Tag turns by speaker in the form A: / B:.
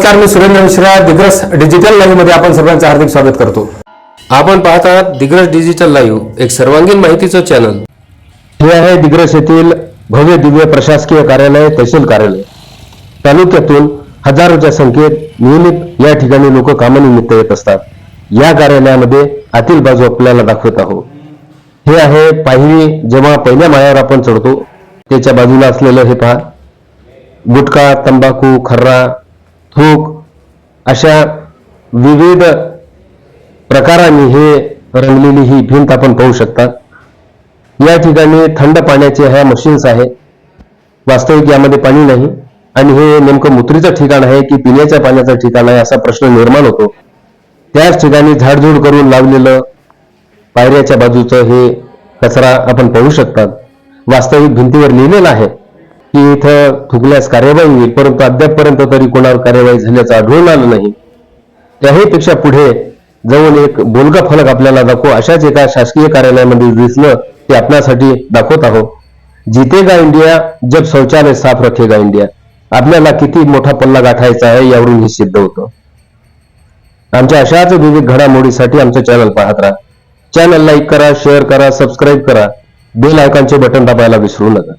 A: नमस्कार मी सुरेंद्र मिश्रा दिग्रस डिजिटल लाईव्हमध्ये आपण सर्वांचं हार्दिक स्वागत करतो.
B: आपण पाहत आहात दिग्रस डिजिटल लाईव्ह एक सर्वांगीण माहितीचं चॅनल
C: हे आहे दिग्रस येथील भव्य दिव्य प्रशासकीय कार्यालय तहसील कार्यालय. तालुक्यातून हजारोच्या संख्येत नियमित या ठिकाणी लोक कामानिमित्त येत असतात. या कार्यालयामध्ये आतील बाजू आपल्याला दाखवत आहोत. हे आहे पायरी जेव्हा पहिल्या माळ्यावर आपण चढतो त्याच्या बाजूला असलेलं हे पहा. गुटखा तंबाखू खर्रा थूक अशा विविध प्रकारांनी हे रंगलेली ही भिंत आपण पाहू शकता. या ठिकाणी थंड पाण्याचे ह्या मशीन्स आहे. वास्तविक यामध्ये पाणी नाही. आणि हे नेमकं मुत्रीचं ठिकाण आहे की पिण्याच्या पाण्याचं ठिकाण आहे असा प्रश्न निर्माण होतो. त्याच ठिकाणी झाडझूड करून लावलेलं पायऱ्याच्या बाजूचं हे कचरा आपण पाहू शकतात वास्तविक भिंतीवर लिहिलेलं आहे. की इथं थुकल्यास कार्यवाही होईल परंतु अद्यापपर्यंत तरी कोणावर कार्यवाही झाल्याचं आढळून आलं नाही. त्याही पेक्षा पुढे जाऊन एक बोलगा फलक आपल्याला दाखवू. अशाच एका शासकीय कार्यालयामध्ये दिसलं ते आपल्यासाठी दाखवत आहोत. जितेगा इंडिया जब शौचालय साफ रखेगा इंडिया. आपल्याला किती मोठा पल्ला गाठायचा आहे यावरून हे सिद्ध होतं. आमच्या अशाच विविध घडामोडीसाठी आमचं चॅनल पाहत राहा. चॅनल लाईक करा शेअर करा सबस्क्राईब करा. बेल आयकॉनचे बटन दाबायला विसरू नका.